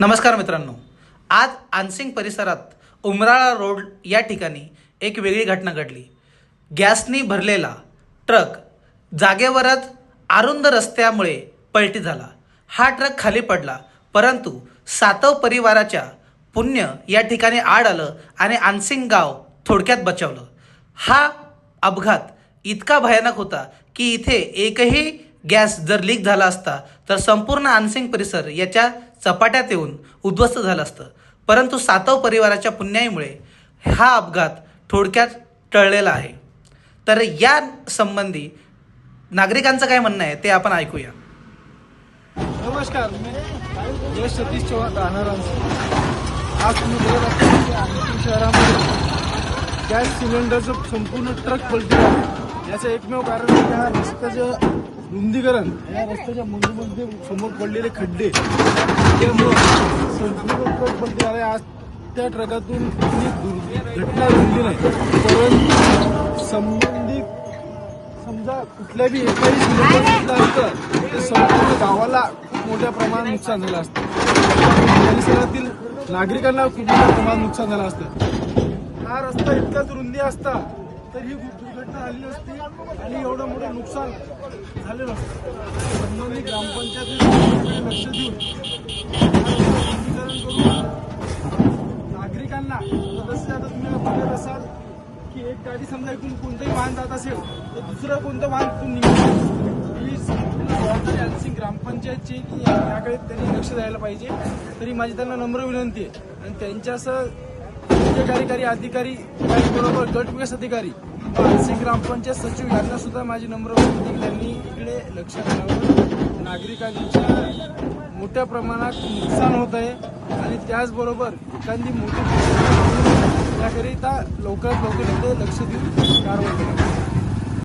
नमस्कार मित्रांनो. आज आनसिंग परिसरात उमराळा रोड या ठिकाणी एक वेगळी घटना घडली. गॅसनी भरलेला ट्रक जागेवरच अरुंद रस्त्यामुळे पलटी झाला. हा ट्रक खाली पडला परंतु सातव परिवाराच्या पुण्य या ठिकाणी आड आलं आणि आनसिंग गाव थोडक्यात बचावलं. हा अपघात इतका भयानक होता की इथे एकही गॅस जर लीक झाला असता तर संपूर्ण आनसिंग परिसर याच्या चपाट्यात येऊन उद्ध्वस्त झालं असतं. परंतु सातव परिवाराच्या पुण्याईमुळे हा अपघात थोडक्यात टळलेला आहे. तर या संबंधी नागरिकांचं काय म्हणणं आहे ते आपण ऐकूया. नमस्कार मी सतीश चव्हाण राहणार आज तुम्ही बघत शहरामध्ये गॅस सिलेंडरचं संपूर्ण ट्रक पलटी याचं एकमेव कारण म्हणजे हा रस्त्याचं रुंदीकरण. या रस्त्याच्या मधोमध्ये समोर पडलेले खड्डे. त्यामुळे संपूर्ण ट्रक पलटी झाला आज त्या ट्रकातून घटना घडली नाही. परंतु संबंधित समजा कुठल्या बी एकाही सिलेंडर घेतलं असतं तर संपूर्ण गावाला खूप मोठ्या प्रमाणात नुकसान झालं असतं. परिसरातील नागरिकांना खूप मोठ्या प्रमाणात नुकसान झालं असतं. हा रस्ता इतकाच रुंदी असता तर ही दुर्घटना झाली असती आणि एवढं मोठं नुकसान झालं नसतं संबंधित ग्रामपंचायतीकडे लक्ष देऊन करून नागरिकांना सदस्य आता तुम्ही बघत असाल की एक गाडी समजा इकडून कोणतंही वाहन जात असेल तर दुसरं कोणतं वाहन तिथून निघून ही जबाबदारी ग्रामपंचायतची की याकडे त्यांनी लक्ष द्यायला पाहिजे. तरी माझी त्यांना नम्र विनंती आहे. आणि त्यांच्यासह मुख्य कार्यकारी अधिकारी त्याचबरोबर गट विकास अधिकारी मानसिक ग्रामपंचायत सचिव यांना सुद्धा माझी नम्र विनंती की त्यांनी इकडे लक्ष घालावं नागरिकांच्या मोठ्या प्रमाणात नुकसान होत आहे आणि त्याचबरोबर एखादी मोठी त्याकरिता लवकरात लवकर इथे लक्ष देऊन कारवाई करावी.